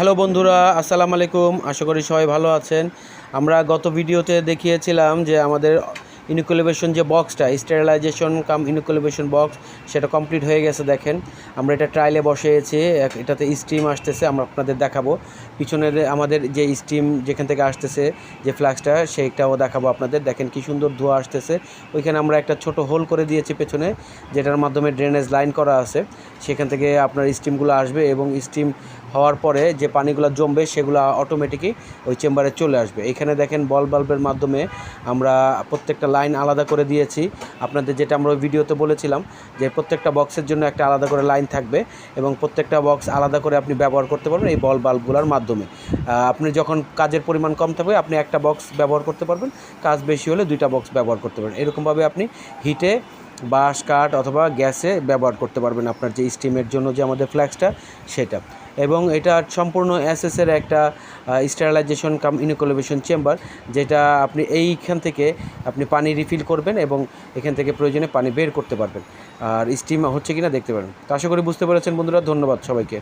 Hello বন্ধুরা, আসসালামু আলাইকুম। আশা করি সবাই ভালো আছেন। আমরা গত ভিডিওতে দেখিয়েছিলাম যে আমাদের ইনুকুলেবেশন যে বক্সটা, স্টেরিলাইজেশন কাম ইনুকুলেবেশন বক্স, সেটা কমপ্লিট হয়ে গেছে দেখেন। আমরা এটা ট্রায়ালে বসিয়েছি, এক- এটাতে স্টিম আসতেছে, আমরা আপনাদের দেখাবো। পিছনের আমাদের যে স্টিম যেখান থেকে আসতেছে যে ফ্লাক্সটা সেইটাও দেখাবো আপনাদের। দেখেন কি সুন্দর ধোঁয়া আসতেছে। ওইখানে আমরা একটা ছোট হোল করে দিয়েছি পেছনে, যেটার মাধ্যমে ড্রেনেজ লাইন করা আছে। সেখান থেকে আপনার স্টিমগুলো আসবে এবং স্টিম হওয়ার পরে যে পানিগুলো জমবে, সেগুলো অটোমেটিকই ওই চেম্বারে চলে আসবে। এখানে দেখেন বল বাল্বের মাধ্যমে আমরা প্রত্যেকটা লাইন আলাদা করে দিয়েছি। আপনাদের যেটা আমরা ভিডিওতে বলেছিলাম যে প্রত্যেকটা বক্সের জন্য একটা আলাদা করে লাইন থাকবে এবং প্রত্যেকটা বক্স আলাদা করে আপনি ব্যবহার করতে পারবেন এই বল বাল্বগুলোর মাধ্যমে। আপনি যখন কাজের পরিমাণ কম থাকবে, আপনি একটা বক্স ব্যবহার করতে পারবেন, কাজ বেশি হলে দুইটা বক্স ব্যবহার করতে পারবেন। এরকমভাবে আপনি হিটে বাঁশ, কাঠ অথবা গ্যাসে ব্যবহার করতে পারবেন আপনার যে স্টিমের জন্য যে আমাদের ফ্ল্যাক্সটা, সেটা। এবং এটা সম্পূর্ণ এসএসের একটা স্টেরিলাইজেশন কাম ইনোকুলেশন চেম্বার যেটা আপনি এইখান থেকে আপনি পানি রিফিল করবেন এবং এখান থেকে প্রয়োজনে পানি বের করতে পারবেন। আর স্টিম হচ্ছে কি না দেখতে পারেন। তো আশা করি বুঝতে পেরেছেন বন্ধুরা, ধন্যবাদ সবাইকে।